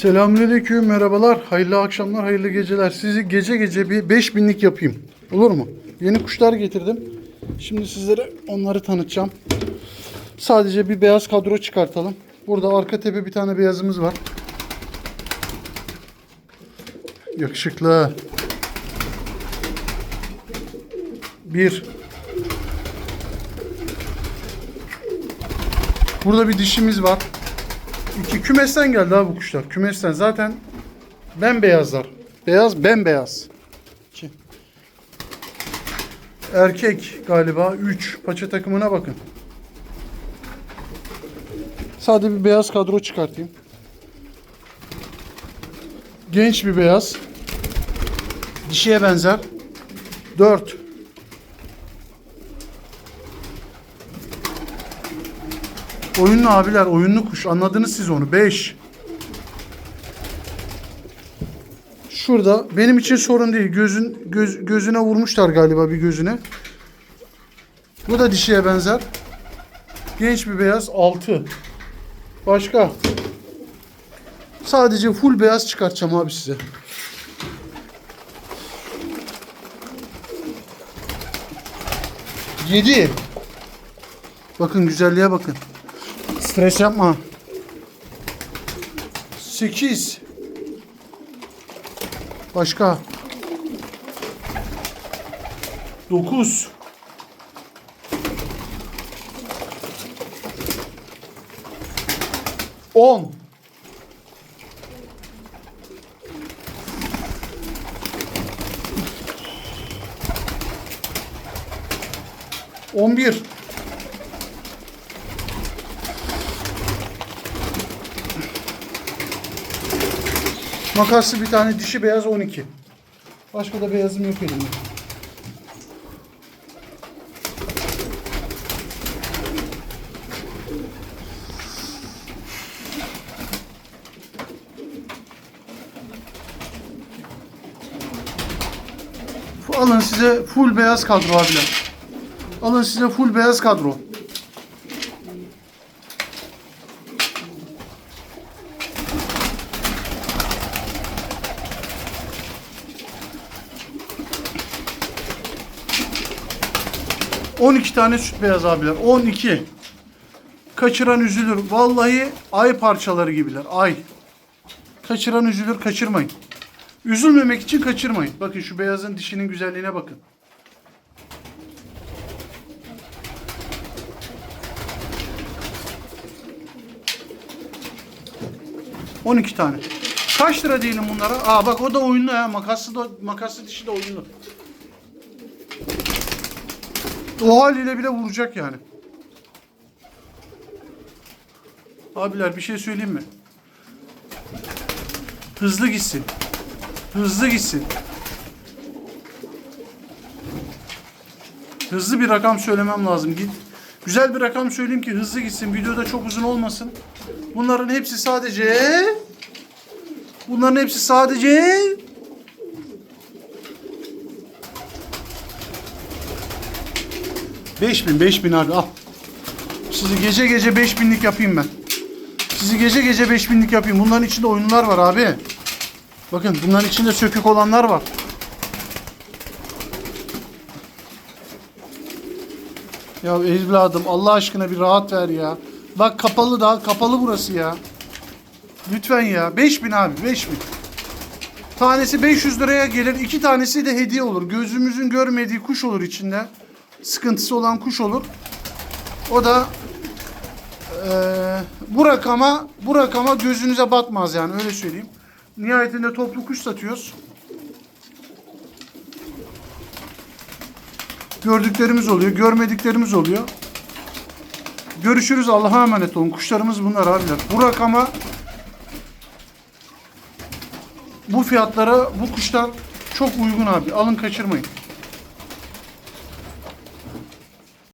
Selamünaleyküm, merhabalar, hayırlı akşamlar, hayırlı geceler. Sizi gece gece bir 5000'lik yapayım. Olur mu? Yeni kuşlar getirdim. Şimdi sizlere onları tanıtacağım. Sadece bir beyaz kadro çıkartalım. Burada arka tepe bir tane beyazımız var. Yakışıklı. Bir. Burada bir dişimiz var. İki kümesten geldi abi bu kuşlar. Kümesten zaten bembeyazlar. Beyaz bembeyaz. İki. Erkek galiba 3 paça takımına bakın. Sadece bir beyaz kadro çıkartayım. Genç bir beyaz. Dişiye benzer. 4. Oyunlu abiler, oyunlu kuş. Anladınız siz onu. 5. Şurada benim için sorun değil. Gözün göz, gözüne vurmuşlar galiba bir gözüne. Bu da dişiye benzer. Genç bir beyaz 6. Başka. Sadece full beyaz çıkartacağım abi size. Yedi. Bakın güzelliğe bakın. Stres yapma. 8 Başka? 9 10 11 Makaslı bir tane dişi beyaz 12. Başka da beyazım yok elimde. Alın size full beyaz kadro abiler. Alın size full beyaz kadro. On iki tane süt beyaz abiler. 12. Kaçıran üzülür. Vallahi ay parçaları gibiler. Ay. Kaçıran üzülür, kaçırmayın. Üzülmemek için kaçırmayın. Bakın şu beyazın dişinin güzelliğine bakın. On iki tane. Kaç lira diyelim bunlara? Aa bak o da oyunlu ha. Makaslı da makaslı dişi de oyunlu. O haliyle bile vuracak yani. Abiler bir şey söyleyeyim mi? Hızlı gitsin. Hızlı gitsin. Hızlı bir rakam söylemem lazım. Git. Güzel bir rakam söyleyeyim ki hızlı gitsin. Videoda çok uzun olmasın. Bunların hepsi sadece Bunların hepsi sadece 5000 5000 abi al. Sizi gece gece 5000'lik yapayım ben. Sizi gece gece 5000'lik yapayım. Bunların içinde oyunlar var abi. Bakın bunların içinde sökük olanlar var. Ya evladım Allah aşkına bir rahat ver ya. Bak kapalı da kapalı burası ya. Lütfen ya. 5000 abi 5000. Tanesi 500 liraya gelir. iki tanesi de hediye olur. Gözümüzün görmediği kuş olur içinde. Sıkıntısı olan kuş olur. O da eee, bu rakama bu rakama gözünüze batmaz yani öyle söyleyeyim. Nihayetinde toplu kuş satıyoruz. Gördüklerimiz oluyor, görmediklerimiz oluyor. Görüşürüz. Allah'a emanet olun. Kuşlarımız bunlar abiler. Bu rakama bu fiyatlara bu kuşlar çok uygun abi. Alın kaçırmayın.